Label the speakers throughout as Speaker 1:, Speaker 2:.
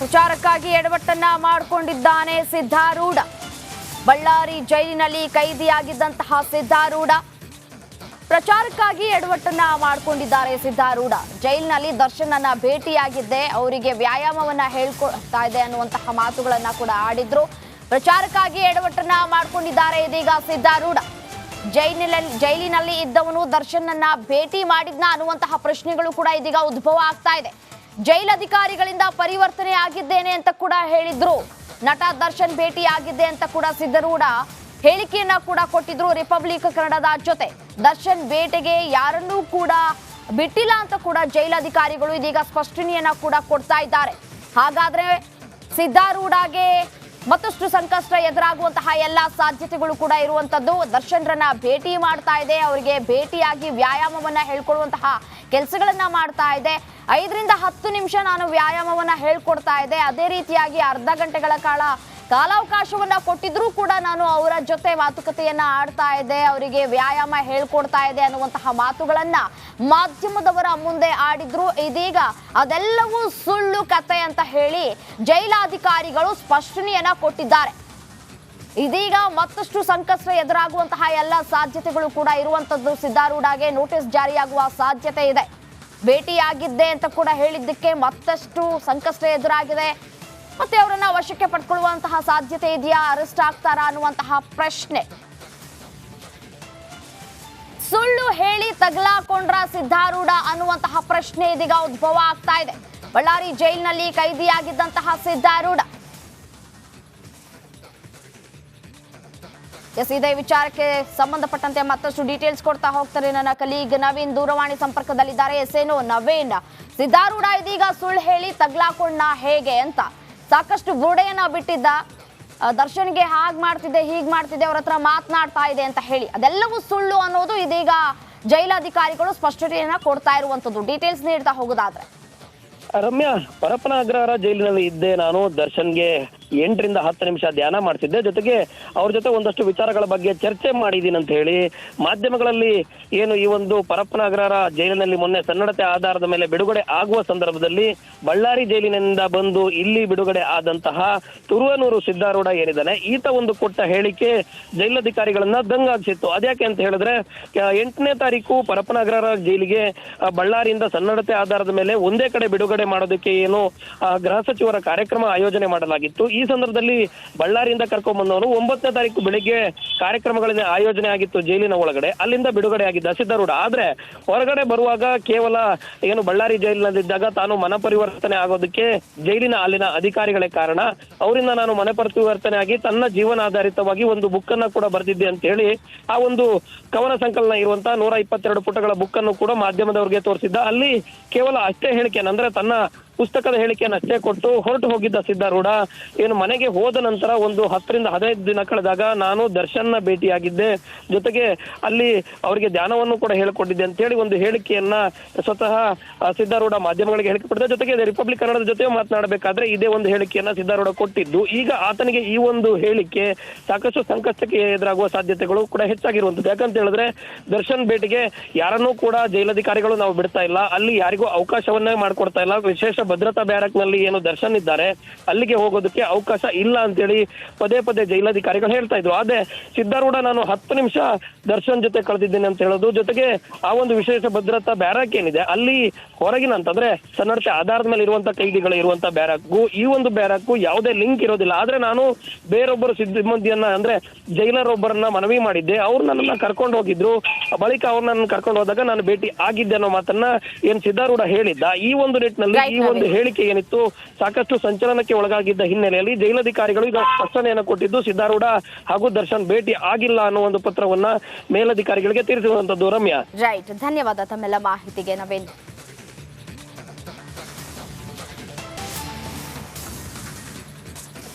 Speaker 1: ಪ್ರಚಾರಕ್ಕಾಗಿ ಎಡವಟ್ಟನ್ನ ಮಾಡಿಕೊಂಡಿದ್ದಾನೆ ಸಿದ್ಧಾರೂಢ. ಬಳ್ಳಾರಿ ಜೈಲಿನಲ್ಲಿ ಕೈದಿಯಾಗಿದ್ದಂತಹ ಸಿದ್ಧಾರೂಢ. ಪ್ರಚಾರಕ್ಕಾಗಿ ಎಡವಟ್ಟನ್ನ ಮಾಡಿಕೊಂಡಿದ್ದಾರೆ ಸಿದ್ಧಾರೂಢ. ಜೈಲಿನಲ್ಲಿ ದರ್ಶನನ್ನ ಭೇಟಿಯಾಗಿದ್ದೆ ಅವರಿಗೆ ವ್ಯಾಯಾಮವನ್ನ ಹೇಳ್ಕೊಡ್ತಾ ಇದೆ ಅನ್ನುವಂತಹ ಮಾತುಗಳನ್ನ ಕೂಡ ಆಡಿದ್ರು. ಪ್ರಚಾರಕ್ಕಾಗಿ ಎಡವಟ್ಟನ್ನ ಮಾಡಿಕೊಂಡಿದ್ದಾರೆ ಇದೀಗ ಸಿದ್ಧಾರೂಢ. ಜೈಲಿನಲ್ಲಿ ಜೈಲಿನಲ್ಲಿ ಇದ್ದವನು ದರ್ಶನನ್ನ ಭೇಟಿ ಮಾಡಿದ್ನ ಅನ್ನುವಂತಹ ಪ್ರಶ್ನೆಗಳು ಕೂಡ ಇದೀಗ ಉದ್ಭವ ಆಗ್ತಾ ಇದೆ. ಜೈಲಧಿಕಾರಿಗಳಿಂದ ಪರಿವರ್ತನೆ ಆಗಿದ್ದೇನೆ ಅಂತ ಕೂಡ ಹೇಳಿದ್ರು. ನಟ ದರ್ಶನ್ ಭೇಟಿ ಆಗಿದೆ ಅಂತ ಕೂಡ ಸಿದ್ಧಾರೂಢ ಹೇಳಿಕೆಯನ್ನ ಕೂಡ ಕೊಟ್ಟಿದ್ರು ರಿಪಬ್ಲಿಕ್ ಕನ್ನಡದ ಜೊತೆ. ದರ್ಶನ್ ಬೇಟೆಗೆ ಯಾರನ್ನೂ ಕೂಡ ಬಿಟ್ಟಿಲ್ಲ ಅಂತ ಕೂಡ ಜೈಲಧಿಕಾರಿಗಳು ಇದೀಗ ಸ್ಪಷ್ಟನೆಯನ್ನ ಕೂಡ ಕೊಡ್ತಾ ಇದ್ದಾರೆ. ಹಾಗಾದ್ರೆ ಸಿದ್ಧಾರೂಢಾಗೆ ಮತ್ತಷ್ಟು ಸಂಕಷ್ಟ ಎದುರಾಗುವಂತಹ ಎಲ್ಲ ಸಾಧ್ಯತೆಗಳು ಕೂಡ ಇರುವಂತದ್ದು. ದರ್ಶನ್ರನ್ನ ಭೇಟಿ ಮಾಡ್ತಾ ಇದೆ. ಅವರಿಗೆ ಭೇಟಿಯಾಗಿ ವ್ಯಾಯಾಮವನ್ನ ಹೇಳ್ಕೊಡುವಂತಹ ಕೆಲಸಗಳನ್ನ ಮಾಡ್ತಾ ಇದೆ. ಐದರಿಂದ ಹತ್ತು ನಿಮಿಷ ನಾನು ವ್ಯಾಯಾಮವನ್ನ ಹೇಳ್ಕೊಡ್ತಾ ಇದೆ. ಅದೇ ರೀತಿಯಾಗಿ ಅರ್ಧ ಗಂಟೆಗಳ ಕಾಲ ಕಾಲಾವಕಾಶವನ್ನ ಕೊಟ್ಟಿದ್ರೂ ಕೂಡ ನಾನು ಅವರ ಜೊತೆ ಮಾತುಕತೆಯನ್ನ ಆಡ್ತಾ ಇದೆ. ಅವರಿಗೆ ವ್ಯಾಯಾಮ ಹೇಳ್ಕೊಡ್ತಾ ಇದೆ ಅನ್ನುವಂತಹ ಮಾತುಗಳನ್ನ ಮಾಧ್ಯಮದವರ ಮುಂದೆ ಆಡಿದ್ರು. ಇದೀಗ ಅದೆಲ್ಲವೂ ಸುಳ್ಳು ಕತೆ ಅಂತ ಹೇಳಿ ಜೈಲಾಧಿಕಾರಿಗಳು ಸ್ಪಷ್ಟನೆಯನ್ನ ಕೊಟ್ಟಿದ್ದಾರೆ. ಇದೀಗ ಮತ್ತಷ್ಟು ಸಂಕಷ್ಟ ಎದುರಾಗುವಂತಹ ಎಲ್ಲ ಸಾಧ್ಯತೆಗಳು ಕೂಡ ಇರುವಂತದ್ದು ಸಿದ್ಧಾರೂಢಾಗೆ ನೋಟಿಸ್ ಜಾರಿಯಾಗುವ ಸಾಧ್ಯತೆ ಇದೆ. ಭೇಟಿಯಾಗಿದ್ದೆ ಅಂತ ಕೂಡ ಹೇಳಿದ್ದಕ್ಕೆ ಮತ್ತಷ್ಟು ಸಂಕಷ್ಟ ಎದುರಾಗಿದೆ. ಮತ್ತೆ ಅವರನ್ನ ವಶಕ್ಕೆ ಪಡ್ಕೊಳ್ಳುವಂತಹ ಸಾಧ್ಯತೆ ಇದೆಯಾ? ಅರೆಸ್ಟ್ ಆಗ್ತಾರಾ ಅನ್ನುವಂತಹ ಪ್ರಶ್ನೆ. ಸುಳ್ಳು ಹೇಳಿ ತಗಲಾಕೊಂಡ್ರ ಸಿದ್ಧಾರೂಢ ಅನ್ನುವಂತಹ ಪ್ರಶ್ನೆ ಇದೀಗ ಉದ್ಭವ ಆಗ್ತಾ ಇದೆ. ಬಳ್ಳಾರಿ ಜೈಲಿನಲ್ಲಿ ಕೈದಿಯಾಗಿದ್ದಂತಹ ಸಿದ್ಧಾರೂಢ ಎಸ್ ಇದೇ ವಿಚಾರಕ್ಕೆ ಸಂಬಂಧಪಟ್ಟಂತೆ ಮತ್ತಷ್ಟು ಡೀಟೇಲ್ಸ್ ಕೊಡ್ತಾ ಹೋಗ್ತಾರೆ ನನ್ನ ಕಲೀಗ್ ನವೀನ್ ದೂರವಾಣಿ ಸಂಪರ್ಕದಲ್ಲಿದ್ದಾರೆ. ಎಸ್ ಏನು ನವೀನ್, ಸಿದ್ಧಾರೂಢ ಇದೀಗ ಸುಳ್ಳು ಹೇಳಿ ತಗ್ಲಾಕೊಂಡ ಹೇಗೆ ಅಂತ. ಸಾಕಷ್ಟು ಬುರುಡೆಯನ್ನ ಬಿಟ್ಟಿದ್ದ ದರ್ಶನ್ಗೆ ಹಾಗ್ ಮಾಡ್ತಿದ್ದೆ, ಹೀಗ್ ಮಾಡ್ತಿದ್ದೆ, ಅವ್ರ ಹತ್ರ ಮಾತನಾಡ್ತಾ ಇದೆ ಅಂತ ಹೇಳಿ. ಅದೆಲ್ಲವೂ ಸುಳ್ಳು ಅನ್ನೋದು ಇದೀಗ ಜೈಲಾಧಿಕಾರಿಗಳು ಸ್ಪಷ್ಟತೆಯನ್ನ ಕೊಡ್ತಾ ಇರುವಂತದ್ದು. ಡೀಟೇಲ್ಸ್ ನೀಡ್ತಾ ಹೋಗೋದಾದ್ರೆ.
Speaker 2: ರಮ್ಯಾ ಪರಪ್ಪನ ಅಗ್ರಹಾರ ಜೈಲಿನಲ್ಲಿ ಇದ್ದೆ ನಾನು. ದರ್ಶನ್ಗೆ ಎಂಟರಿಂದ ಹತ್ತು ನಿಮಿಷ ಧ್ಯಾನ ಮಾಡ್ತಿದ್ದೆ ಜೊತೆಗೆ ಅವ್ರ ಜೊತೆ ಒಂದಷ್ಟು ವಿಚಾರಗಳ ಬಗ್ಗೆ ಚರ್ಚೆ ಮಾಡಿದ್ದೀನಿ ಅಂತ ಹೇಳಿ ಮಾಧ್ಯಮಗಳಲ್ಲಿ ಏನು ಈ ಒಂದು ಪರಪ್ಪನಗರರ ಜೈಲಿನಲ್ಲಿ ಮೊನ್ನೆ ಸನ್ನಡತೆ ಆಧಾರದ ಮೇಲೆ ಬಿಡುಗಡೆ ಆಗುವ ಸಂದರ್ಭದಲ್ಲಿ ಬಳ್ಳಾರಿ ಜೈಲಿನಿಂದ ಬಂದು ಇಲ್ಲಿ ಬಿಡುಗಡೆ ಆದಂತಹ ತುರುವನೂರು ಸಿದ್ದಾರೂಢ ಏನಿದ್ದಾನೆ ಈತ ಒಂದು ಕೊಟ್ಟ ಹೇಳಿಕೆ ಜೈಲಧಿಕಾರಿಗಳನ್ನ ದಂಗಾಗಿಸಿತ್ತು. ಅದ್ಯಾಕೆ ಅಂತ ಹೇಳಿದ್ರೆ ಎಂಟನೇ ತಾರೀಕು ಪರಪ್ಪನ ಅಗ್ರಹಾರ ಜೈಲಿಗೆ ಬಳ್ಳಾರಿಯಿಂದ ಸನ್ನಡತೆ ಆಧಾರದ ಮೇಲೆ ಒಂದೇ ಕಡೆ ಬಿಡುಗಡೆ ಮಾಡೋದಕ್ಕೆ ಏನು ಗೃಹ ಸಚಿವರ ಕಾರ್ಯಕ್ರಮ ಆಯೋಜನೆ ಮಾಡಲಾಗಿತ್ತು. ಸಂದರ್ಭದಲ್ಲಿ ಬಳ್ಳಾರಿಯಿಂದ ಕರ್ಕೊಂಡ್ ಬಂದವರು ಒಂಬತ್ತನೇ ತಾರೀಕು ಬೆಳಿಗ್ಗೆ ಕಾರ್ಯಕ್ರಮಗಳಿಂದ ಆಯೋಜನೆ ಆಗಿತ್ತು ಜೈಲಿನ ಒಳಗಡೆ. ಅಲ್ಲಿಂದ ಬಿಡುಗಡೆ ಆಗಿದ್ದ ಸಿದ್ಧಾರೂಢ. ಆದ್ರೆ ಹೊರಗಡೆ ಬರುವಾಗ ಕೇವಲ ಏನು ಬಳ್ಳಾರಿ ಜೈಲಿನಲ್ಲಿದ್ದಾಗ ತಾನು ಮನ ಪರಿವರ್ತನೆ ಆಗೋದಕ್ಕೆ ಜೈಲಿನ ಅಲ್ಲಿನ ಅಧಿಕಾರಿಗಳೇ ಕಾರಣ. ಅವರಿಂದ ನಾನು ಮನೆ ಪರಿವರ್ತನೆ ಆಗಿ ತನ್ನ ಜೀವನಾಧಾರಿತವಾಗಿ ಒಂದು ಬುಕ್ ಅನ್ನ ಕೂಡ ಬರೆದಿದ್ದೆ ಅಂತ ಹೇಳಿ ಆ ಒಂದು ಕವನ ಸಂಕಲನ ಇರುವಂತಹ ನೂರ ಇಪ್ಪತ್ತೆರಡು ಪುಟಗಳ ಬುಕ್ ಅನ್ನು ಕೂಡ ಮಾಧ್ಯಮದವರಿಗೆ ತೋರಿಸಿದ್ದ. ಅಲ್ಲಿ ಕೇವಲ ಅಷ್ಟೇ ಹೇಳಿಕೆ ಅಂದ್ರೆ ತನ್ನ ಪುಸ್ತಕದ ಹೇಳಿಕೆಯನ್ನು ಅಷ್ಟೇ ಕೊಟ್ಟು ಹೊರಟು ಹೋಗಿದ್ದ ಸಿದ್ಧಾರೂಢ, ಏನು ಮನೆಗೆ ಹೋದ ನಂತರ ಒಂದು ಹತ್ತರಿಂದ ಹದಿನೈದು ದಿನ ಕಳೆದಾಗ ನಾನು ದರ್ಶನ್ನ ಭೇಟಿಯಾಗಿದ್ದೆ. ಜೊತೆಗೆ ಅಲ್ಲಿ ಅವರಿಗೆ ಧ್ಯಾನವನ್ನು ಕೂಡ ಹೇಳಿಕೊಟ್ಟಿದ್ದೆ ಅಂತ ಹೇಳಿ ಒಂದು ಹೇಳಿಕೆಯನ್ನ ಸ್ವತಃ ಸಿದ್ಧಾರೂಢ ಮಾಧ್ಯಮಗಳಿಗೆ ಹೇಳಿಕೆ ಕೊಟ್ಟಿದ್ದ. ಜೊತೆಗೆ ರಿಪಬ್ಲಿಕ್ ಕನ್ನಡದ ಜೊತೆ ಮಾತನಾಡಬೇಕಾದ್ರೆ ಇದೇ ಒಂದು ಹೇಳಿಕೆಯನ್ನ ಸಿದ್ಧಾರೂಢ ಕೊಟ್ಟಿದ್ದು. ಈಗ ಆತನಿಗೆ ಈ ಒಂದು ಹೇಳಿಕೆ ಸಾಕಷ್ಟು ಸಂಕಷ್ಟಕ್ಕೆ ಎದುರಾಗುವ ಸಾಧ್ಯತೆಗಳು ಕೂಡ ಹೆಚ್ಚಾಗಿರುವಂತದ್ದು ಯಾಕಂತ ಹೇಳಿದ್ರೆ ದರ್ಶನ್ ಭೇಟಿಗೆ ಯಾರನ್ನೂ ಕೂಡ ಜೈಲಧಿಕಾರಿಗಳು ನಾವು ಬಿಡ್ತಾ ಇಲ್ಲ. ಅಲ್ಲಿ ಯಾರಿಗೂ ಅವಕಾಶವನ್ನೇ ಮಾಡ್ಕೊಡ್ತಾ ಇಲ್ಲ. ವಿಶೇಷ ಭದ್ರತಾ ಬ್ಯಾರಕ್ನಲ್ಲಿ ಏನು ದರ್ಶನ್ ಇದ್ದಾರೆ ಅಲ್ಲಿಗೆ ಹೋಗೋದಕ್ಕೆ ಅವಕಾಶ ಇಲ್ಲ ಅಂತೇಳಿ ಪದೇ ಪದೇ ಜೈಲಾಧಿಕಾರಿಗಳು ಹೇಳ್ತಾ ಇದ್ರು. ಆದ್ರೆ ಸಿದ್ದಾರೂಢ ನಾನು ಹತ್ತು ನಿಮಿಷ ದರ್ಶನ್ ಜೊತೆ ಕಳೆದಿದ್ದೇನೆ ಅಂತ ಹೇಳೋದು. ಜೊತೆಗೆ ಆ ಒಂದು ವಿಶೇಷ ಭದ್ರತಾ ಬ್ಯಾರಕ್ ಏನಿದೆ ಅಲ್ಲಿ ಹೊರಗಿನ ಅಂತಂದ್ರೆ ಸನ್ನಡತೆ ಆಧಾರದ ಮೇಲೆ ಇರುವಂತ ಕೈದಿಗಳು ಇರುವಂತ ಬ್ಯಾರಕ್ಗೂ ಈ ಒಂದು ಬ್ಯಾರಕ್ಗೂ ಯಾವುದೇ ಲಿಂಕ್ ಇರೋದಿಲ್ಲ. ಆದ್ರೆ ನಾನು ಬೇರೊಬ್ಬರು ಸಿಬ್ಬಂದಿಯನ್ನ ಅಂದ್ರೆ ಜೈಲರ್ ಒಬ್ಬರನ್ನ ಮನವಿ ಮಾಡಿದ್ದೆ. ಅವ್ರು ನನ್ನನ್ನ ಕರ್ಕೊಂಡು ಹೋಗಿದ್ರು. ಬಳಿಕ ಅವ್ರನ್ನ ಕರ್ಕೊಂಡು ಹೋದಾಗ ನಾನು ಭೇಟಿ ಆಗಿದ್ದೆ ಅನ್ನೋ ಮಾತನ್ನ ಏನ್ ಸಿದ್ದಾರೂಢ ಹೇಳಿದ್ದ. ಈ ಒಂದು ನಿಟ್ಟಿನಲ್ಲಿ ಈ ಒಂದು ಹೇಳಿಕೆ ಏನಿತ್ತು, ಸಾಕಷ್ಟು ಸಂಚಲನಕ್ಕೆ ಒಳಗಾಗಿದ್ದ ಹಿನ್ನೆಲೆಯಲ್ಲಿ ಜೈಲಧಿಕಾರಿಗಳು ಈಗ ಸ್ಪಷ್ಟನೆಯನ್ನು ಕೊಟ್ಟಿದ್ದು, ಸಿದ್ಧಾರೂಢ ಹಾಗೂ ದರ್ಶನ್ ಭೇಟಿ ಆಗಿಲ್ಲ ಅನ್ನೋ ಒಂದು ಪತ್ರವನ್ನ ಮೇಲಧಿಕಾರಿಗಳಿಗೆ ತಿಳಿಸಿರುವಂತದ್ದು ರಮ್ಯಾ.
Speaker 1: ರೈಟ್ ಧನ್ಯವಾದ ತಮ್ಮೆಲ್ಲ ಮಾಹಿತಿಗೆ. ನವೀನ್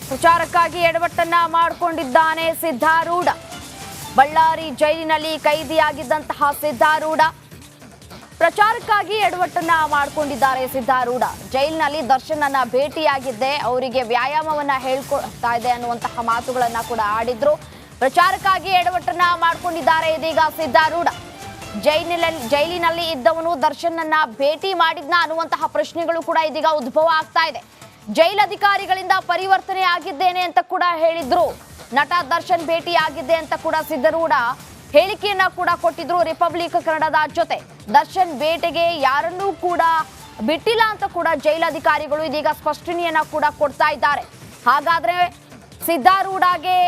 Speaker 1: ಪ್ರಚಾರಕ್ಕಾಗಿ ಎಡವಟ್ಟನ್ನ ಮಾಡಿಕೊಂಡಿದ್ದಾನೆ ಸಿದ್ಧಾರೂಢ. ಬಳ್ಳಾರಿ ಜೈಲಿನಲ್ಲಿ ಕೈದಿಯಾಗಿದ್ದಂತಹ ಸಿದ್ಧಾರೂಢ. ಪ್ರಚಾರಕ್ಕಾಗಿ ಎಡವಟ್ಟನ್ನ ಮಾಡಿಕೊಂಡಿದ್ದಾರೆ ಸಿದ್ಧಾರೂಢ. ಜೈಲಿನಲ್ಲಿ ದರ್ಶನನ್ನ ಭೇಟಿಯಾಗಿದ್ದೆ ಅವರಿಗೆ ವ್ಯಾಯಾಮವನ್ನ ಹೇಳ್ಕೊಡ್ತಾ ಇದೆ ಅನ್ನುವಂತಹ ಮಾತುಗಳನ್ನ ಕೂಡ ಆಡಿದ್ರು. ಪ್ರಚಾರಕ್ಕಾಗಿ ಎಡವಟ್ಟನ್ನ ಮಾಡಿಕೊಂಡಿದ್ದಾರೆ ಇದೀಗ ಸಿದ್ಧಾರೂಢ. ಜೈಲಿನಲ್ಲಿ ಜೈಲಿನಲ್ಲಿ ಇದ್ದವನು ದರ್ಶನನ್ನ ಭೇಟಿ ಮಾಡಿದ್ನ ಅನ್ನುವಂತಹ ಪ್ರಶ್ನೆಗಳು ಕೂಡ ಇದೀಗ ಉದ್ಭವ ಆಗ್ತಾ ಇದೆ. ಜೈಲಧಿಕಾರಿಗಳಿಂದ ಪರಿವರ್ತನೆ ಆಗಿದ್ದೇನೆ ಅಂತ ಕೂಡ ಹೇಳಿದ್ರು. ನಟ ದರ್ಶನ್ ಭೇಟಿ ಆಗಿದೆ ಅಂತ ಕೂಡ ಸಿದ್ದರೂಢ ಹೇಳಿಕೆಯನ್ನ ಕೂಡ ಕೊಟ್ಟಿದ್ರು ರಿಪಬ್ಲಿಕ್ ಕನ್ನಡದ ಜೊತೆ. ದರ್ಶನ್ ಬೇಟೆಗೆ ಯಾರನ್ನೂ ಕೂಡ ಬಿಟ್ಟಿಲ್ಲ ಅಂತ ಕೂಡ ಜೈಲಾಧಿಕಾರಿಗಳು ಇದೀಗ ಸ್ಪಷ್ಟನೆಯನ್ನ ಕೂಡ ಕೊಡ್ತಾ ಇದ್ದಾರೆ. ಹಾಗಾದ್ರೆ ಸಿದ್ದಾರೂಢಗೆ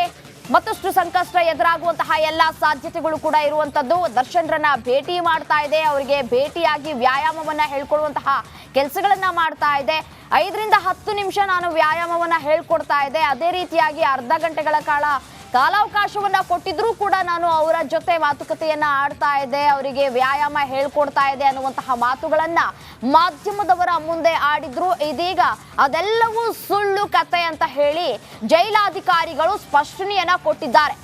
Speaker 1: ಮತ್ತಷ್ಟು ಸಂಕಷ್ಟ ಎದುರಾಗುವಂತಹ ಎಲ್ಲ ಸಾಧ್ಯತೆಗಳು ಕೂಡ ಇರುವಂತದ್ದು. ದರ್ಶನ್ರನ್ನ ಭೇಟಿ ಮಾಡ್ತಾ ಇದೆ. ಅವರಿಗೆ ಭೇಟಿಯಾಗಿ ವ್ಯಾಯಾಮವನ್ನ ಹೇಳ್ಕೊಡುವಂತಹ ಕೆಲಸಗಳನ್ನ ಮಾಡ್ತಾ ಇದೆ. ಐದರಿಂದ ಹತ್ತು ನಿಮಿಷ ನಾನು ವ್ಯಾಯಾಮವನ್ನ ಹೇಳ್ಕೊಡ್ತಾ ಇದೆ. ಅದೇ ರೀತಿಯಾಗಿ ಅರ್ಧ ಗಂಟೆಗಳ ಕಾಲ ಕಾಲಾವಕಾಶವನ್ನ ಕೊಟ್ಟಿದ್ರೂ ಕೂಡ ನಾನು ಅವರ ಜೊತೆ ಮಾತುಕತೆಯನ್ನ ಆಡ್ತಾ ಇದ್ದೆ, ಅವರಿಗೆ ವ್ಯಾಯಾಮ ಹೇಳ್ಕೊಡ್ತಾ ಇದೆ ಅನ್ನುವಂತಹ ಮಾತುಗಳನ್ನ ಮಾಧ್ಯಮದವರ ಮುಂದೆ ಆಡಿದ್ರು. ಇದೀಗ ಅದೆಲ್ಲವೂ ಸುಳ್ಳು ಕತೆ ಅಂತ ಹೇಳಿ ಜೈಲಾಧಿಕಾರಿಗಳು ಸ್ಪಷ್ಟನೆಯನ್ನ ಕೊಟ್ಟಿದ್ದಾರೆ.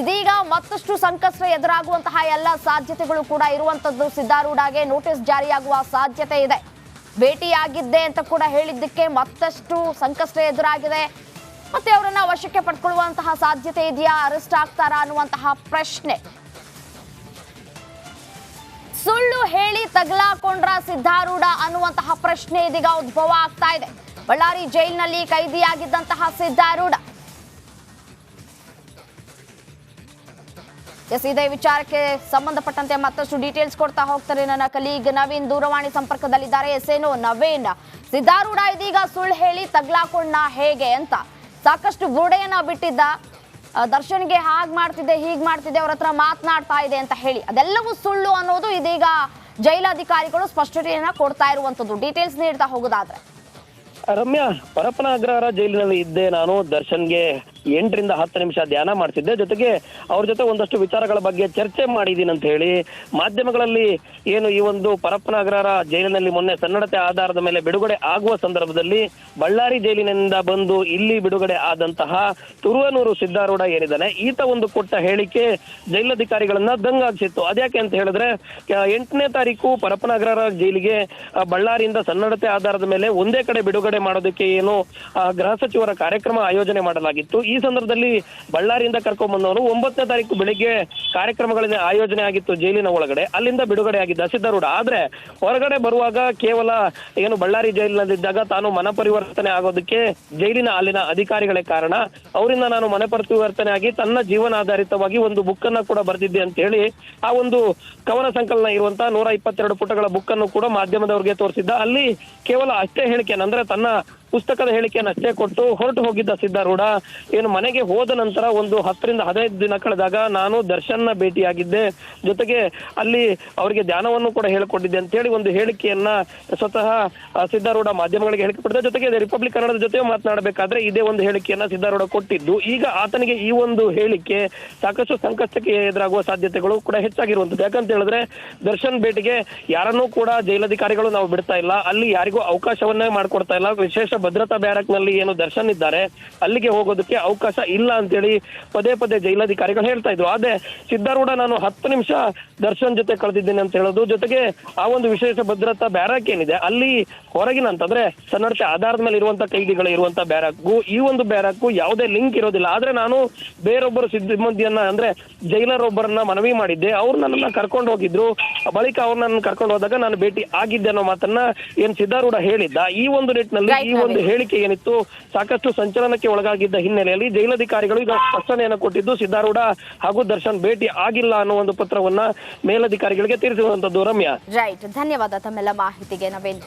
Speaker 1: ಇದೀಗ ಮತ್ತಷ್ಟು ಸಂಕಷ್ಟ ಎದುರಾಗುವಂತಹ ಎಲ್ಲ ಸಾಧ್ಯತೆಗಳು ಕೂಡ ಇರುವಂತದ್ದು ಸಿದ್ದಾರೂಢಗೆ ನೋಟಿಸ್ ಜಾರಿಯಾಗುವ ಸಾಧ್ಯತೆ ಇದೆ. ಭೇಟಿಯಾಗಿದ್ದೆ ಅಂತ ಕೂಡ ಹೇಳಿದ್ದಕ್ಕೆ ಮತ್ತಷ್ಟು ಸಂಕಷ್ಟ ಎದುರಾಗಿದೆ. ಮತ್ತೆ ಅವರನ್ನ ವಶಕ್ಕೆ ಪಡ್ಕೊಳ್ಳುವಂತಹ ಸಾಧ್ಯತೆ ಇದೆಯಾ? ಅರೆಸ್ಟ್ ಆಗ್ತಾರಾ ಅನ್ನುವಂತಹ ಪ್ರಶ್ನೆ. ಸುಳ್ಳು ಹೇಳಿ ತಗಲಾಕೊಂಡ್ರ ಸಿದ್ಧಾರೂಢ ಅನ್ನುವಂತಹ ಪ್ರಶ್ನೆ ಇದೀಗ ಉದ್ಭವ ಆಗ್ತಾ ಇದೆ. ಬಳ್ಳಾರಿ ಜೈಲಿನಲ್ಲಿ ಕೈದಿಯಾಗಿದ್ದಂತಹ ಸಿದ್ಧಾರೂಢ. ಎಸ್, ಇದೇ ವಿಚಾರಕ್ಕೆ ಸಂಬಂಧಪಟ್ಟಂತೆ ಮತ್ತಷ್ಟು ಡೀಟೇಲ್ಸ್ ಕೊಡ್ತಾ ಹೋಗ್ತಾರೆ ನನ್ನ ಕಲೀಗ್ ನವೀನ್ ದೂರವಾಣಿ ಸಂಪರ್ಕದಲ್ಲಿದ್ದಾರೆ. ಎಸ್, ಏನು ನವೀನ್? ಸಿದ್ಧಾರೂಢ ಇದೀಗ ಸುಳ್ಳು ಹೇಳಿ ತಗ್ಲಾಕೊಂಡ ಹೇಗೆ ಅಂತ. ಸಾಕಷ್ಟು ಬುರುಡೆಯನ್ನ ಬಿಟ್ಟಿದ್ದ ದರ್ಶನ್ಗೆ ಹಾಗೆ ಮಾಡ್ತಿದ್ದೆ ಹೀಗೆ ಮಾಡ್ತಿದ್ದೆ ಅವ್ರ ಹತ್ರ ಮಾತನಾಡ್ತಾ ಇದೆ ಅಂತ ಹೇಳಿ. ಅದೆಲ್ಲವೂ ಸುಳ್ಳು ಅನ್ನೋದು ಇದೀಗ ಜೈಲಾಧಿಕಾರಿಗಳು ಸ್ಪಷ್ಟತೆಯನ್ನ ಕೊಡ್ತಾ ಇರುವಂತದ್ದು ಡೀಟೇಲ್ಸ್ ನೀಡ್ತಾ ಹೋಗೋದಾದ್ರೆ.
Speaker 2: ರಮ್ಯಾ, ಪರಪ್ಪನ ಅಗ್ರಹಾರ ಜೈಲಿನಲ್ಲಿ ಇದ್ದೆ ನಾನು. ದರ್ಶನ್ಗೆ ಎಂಟರಿಂದ ಹತ್ತು ನಿಮಿಷ ಧ್ಯಾನ ಮಾಡ್ತಿದ್ದೆ. ಜೊತೆಗೆ ಅವ್ರ ಜೊತೆ ಒಂದಷ್ಟು ವಿಚಾರಗಳ ಬಗ್ಗೆ ಚರ್ಚೆ ಮಾಡಿದ್ದೀನಿ ಅಂತ ಹೇಳಿ ಮಾಧ್ಯಮಗಳಲ್ಲಿ ಏನು ಈ ಒಂದು ಪರಪ್ಪನಗರರ ಜೈಲಿನಲ್ಲಿ ಮೊನ್ನೆ ಸನ್ನಡತೆ ಆಧಾರದ ಮೇಲೆ ಬಿಡುಗಡೆ ಆಗುವ ಸಂದರ್ಭದಲ್ಲಿ ಬಳ್ಳಾರಿ ಜೈಲಿನಿಂದ ಬಂದು ಇಲ್ಲಿ ಬಿಡುಗಡೆ ಆದಂತಹ ತುರುವನೂರು ಸಿದ್ದಾರೂಢ ಏನಿದ್ದಾನೆ, ಈತ ಒಂದು ಕೊಟ್ಟ ಹೇಳಿಕೆ ಜೈಲಧಿಕಾರಿಗಳನ್ನ ದಂಗಾಗಿಸಿತ್ತು. ಅದ್ಯಾಕೆ ಅಂತ ಹೇಳಿದ್ರೆ ಎಂಟನೇ ತಾರೀಕು ಪರಪ್ಪನಗರರ ಜೈಲಿಗೆ ಬಳ್ಳಾರಿಯಿಂದ ಸನ್ನಡತೆ ಆಧಾರದ ಮೇಲೆ ಒಂದೇ ಕಡೆ ಬಿಡುಗಡೆ ಮಾಡೋದಕ್ಕೆ ಏನು ಗೃಹ ಸಚಿವರ ಕಾರ್ಯಕ್ರಮ ಆಯೋಜನೆ ಮಾಡಲಾಗಿತ್ತು. ಈ ಸಂದರ್ಭದಲ್ಲಿ ಬಳ್ಳಾರಿಯಿಂದ ಕರ್ಕೊಂಡ್ ಬಂದವರು ಒಂಬತ್ತನೇ ತಾರೀಕು ಬೆಳಿಗ್ಗೆ ಕಾರ್ಯಕ್ರಮಗಳಿಂದ ಆಯೋಜನೆ ಆಗಿತ್ತು ಜೈಲಿನ ಒಳಗಡೆ. ಅಲ್ಲಿಂದ ಬಿಡುಗಡೆ ಆಗಿದ್ದ ಸಿದ್ದಾರೂಢ ಆದ್ರೆ ಹೊರಗಡೆ ಬರುವಾಗ ಕೇವಲ ಏನು ಬಳ್ಳಾರಿ ಜೈಲಿನಲ್ಲಿದ್ದಾಗ ತಾನು ಮನ ಪರಿವರ್ತನೆ ಆಗೋದಕ್ಕೆ ಜೈಲಿನ ಅಲ್ಲಿನ ಅಧಿಕಾರಿಗಳೇ ಕಾರಣ. ಅವರಿಂದ ನಾನು ಮನೆ ಪರಿವರ್ತನೆ ಆಗಿ ತನ್ನ ಜೀವನಾಧಾರಿತವಾಗಿ ಒಂದು ಬುಕ್ ಅನ್ನ ಕೂಡ ಬರೆದಿದ್ದೆ ಅಂತ ಹೇಳಿ ಆ ಒಂದು ಕವನ ಸಂಕಲನ ಇರುವಂತಹ ನೂರ ಇಪ್ಪತ್ತೆರಡು ಪುಟಗಳ ಬುಕ್ ಅನ್ನು ಕೂಡ ಮಾಧ್ಯಮದವರಿಗೆ ತೋರಿಸಿದ್ದ. ಅಲ್ಲಿ ಕೇವಲ ಅಷ್ಟೇ ಹೇಳಿಕೆ ಅಂದ್ರೆ ತನ್ನ ಪುಸ್ತಕದ ಹೇಳಿಕೆಯನ್ನು ಅಷ್ಟೇ ಕೊಟ್ಟು ಹೊರಟು ಹೋಗಿದ್ದ ಸಿದ್ದಾರೂಢ ಏನು ಮನೆಗೆ ಹೋದ ನಂತರ ಒಂದು ಹತ್ತರಿಂದ ಹದಿನೈದು ದಿನ ಕಳೆದಾಗ ನಾನು ದರ್ಶನ್ನ ಭೇಟಿಯಾಗಿದ್ದೆ. ಜೊತೆಗೆ ಅಲ್ಲಿ ಅವರಿಗೆ ಧ್ಯಾನವನ್ನು ಕೂಡ ಹೇಳಿಕೊಟ್ಟಿದ್ದೆ ಅಂತ ಹೇಳಿ ಒಂದು ಹೇಳಿಕೆಯನ್ನ ಸ್ವತಃ ಸಿದ್ಧಾರೂಢ ಮಾಧ್ಯಮಗಳಿಗೆ ಹೇಳಿಕೆ ಕೊಟ್ಟಿದ್ದ ಜೊತೆಗೆ ರಿಪಬ್ಲಿಕ್ ಕನ್ನಡದ ಜೊತೆ ಮಾತನಾಡಬೇಕಾದ್ರೆ ಇದೇ ಒಂದು ಹೇಳಿಕೆಯನ್ನ ಸಿದ್ದಾರೂಢ ಕೊಟ್ಟಿದ್ದು. ಈಗ ಆತನಿಗೆ ಈ ಒಂದು ಹೇಳಿಕೆ ಸಾಕಷ್ಟು ಸಂಕಷ್ಟಕ್ಕೆ ಎದುರಾಗುವ ಸಾಧ್ಯತೆಗಳು ಕೂಡ ಹೆಚ್ಚಾಗಿರುವಂತದ್ದು ಯಾಕಂತ ಹೇಳಿದ್ರೆ ದರ್ಶನ್ ಭೇಟಿಗೆ ಯಾರನ್ನೂ ಕೂಡ ಜೈಲಧಿಕಾರಿಗಳು ನಾವು ಬಿಡ್ತಾ ಇಲ್ಲ. ಅಲ್ಲಿ ಯಾರಿಗೂ ಅವಕಾಶವನ್ನೇ ಮಾಡ್ಕೊಡ್ತಾ ಇಲ್ಲ. ವಿಶೇಷ ಭದ್ರತಾ ಬ್ಯಾರಕ್ನಲ್ಲಿ ಏನು ದರ್ಶನ್ ಇದ್ದಾರೆ ಅಲ್ಲಿಗೆ ಹೋಗೋದಕ್ಕೆ ಅವಕಾಶ ಇಲ್ಲ ಅಂತೇಳಿ ಪದೇ ಪದೇ ಜೈಲಾಧಿಕಾರಿಗಳು ಹೇಳ್ತಾ ಇದ್ರು. ಆದ್ರೆ ಸಿದ್ದಾರೂಢ ನಾನು ಹತ್ತು ನಿಮಿಷ ದರ್ಶನ್ ಜೊತೆ ಕಳೆದಿದ್ದೇನೆ ಅಂತ ಹೇಳೋದು. ಜೊತೆಗೆ ಆ ಒಂದು ವಿಶೇಷ ಭದ್ರತಾ ಬ್ಯಾರಕ್ ಏನಿದೆ ಅಲ್ಲಿ ಹೊರಗಿನ ಅಂತಂದ್ರೆ ಸನ್ನಡತೆ ಆಧಾರದ ಮೇಲೆ ಇರುವಂತ ಕೈದಿಗಳು ಇರುವಂತ ಬ್ಯಾರಕ್ಗೂ ಈ ಒಂದು ಬ್ಯಾರಕ್ಗೂ ಯಾವುದೇ ಲಿಂಕ್ ಇರೋದಿಲ್ಲ. ಆದ್ರೆ ನಾನು ಬೇರೊಬ್ಬರು ಸಿಬ್ಬಂದಿಯನ್ನ ಅಂದ್ರೆ ಜೈಲರ್ ಒಬ್ಬರನ್ನ ಮನವಿ ಮಾಡಿದ್ದೆ. ಅವ್ರು ನನ್ನನ್ನ ಕರ್ಕೊಂಡು ಹೋಗಿದ್ರು. ಬಳಿಕ ಅವ್ರು ನನ್ನ ಕರ್ಕೊಂಡು ಹೋದಾಗ ನಾನು ಭೇಟಿ ಆಗಿದ್ದೆ ಅನ್ನೋ ಮಾತನ್ನ ಏನ್ ಸಿದ್ದಾರೂಢ ಹೇಳಿದ್ದ. ಈ ಒಂದು ನಿಟ್ಟಿನಲ್ಲಿ
Speaker 1: ಈ
Speaker 2: ಈ ಒಂದು ಹೇಳಿಕೆ ಏನಿತ್ತು, ಸಾಕಷ್ಟು ಸಂಚಲನಕ್ಕೆ ಒಳಗಾಗಿದ್ದ ಹಿನ್ನೆಲೆಯಲ್ಲಿ ಜೈಲಧಿಕಾರಿಗಳು ಈಗ ಸ್ಪಷ್ಟನೆಯನ್ನು ಕೊಟ್ಟಿದ್ದು ಸಿದ್ದಾರೂಢ ಹಾಗೂ ದರ್ಶನ್ ಭೇಟಿ ಆಗಿಲ್ಲ ಅನ್ನೋ ಒಂದು ಪತ್ರವನ್ನ ಮೇಲಧಿಕಾರಿಗಳಿಗೆ ತಿಳಿಸಿರುವಂತದ್ದು ರಮ್ಯಾ.
Speaker 1: ರೈಟ್ ಧನ್ಯವಾದ ತಮ್ಮೆಲ್ಲ ಮಾಹಿತಿಗೆ ನವೀನ್